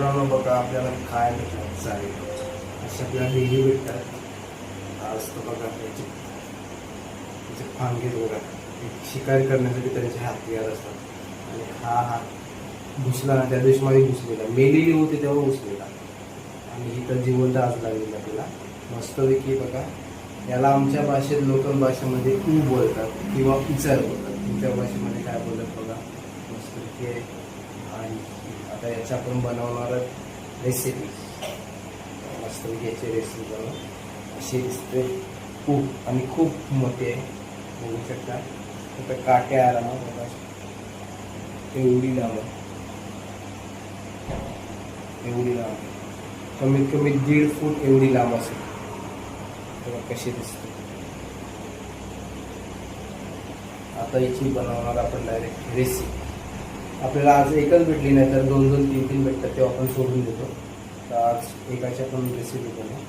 मित्रांनो बघा आपल्याला खायला भेटतात आहे. सगळ्या आपल्याला डेली भेटतात आज तर बघा त्याचे त्याचे फांगे बघा शिकार करण्यासाठी त्यांचे हत्यार असतात. आणि हा हात घुसला ना त्या देशमध्ये घुसलेला. मेलेली होती तेव्हा घुसलेला. आणि इथं जिवंत आज लागलेला त्याला मस्तपैकी बघा याला आमच्या भाषेत लोकल भाषेमध्ये ऊ बोलतात किंवा इचार बोलतात. तुमच्या भाषेमध्ये काय बोलतात बघा मस्तपैकी आहे. आणि आता याची आपण बनवणार रेसिपी मस्त याची रेसिपी बनवू. अशी दिसते. खूप आणि खूप मोठी आहे. बघू शकता. आता काट्या आरामात बघा. एवढी लांब एवढी लांब कमीत कमी दीड फूट एवढी लांब असेल. तेव्हा कशी दिसते. आता याची बनवणार आपण डायरेक्ट रेसिपी आपल्याला आज एकच भेटली नाही तर दोन दोन तीन तीन भेटतात तेव्हा आपण सोडून देतो. तर आज एकाची आपण रेसिपी बनवू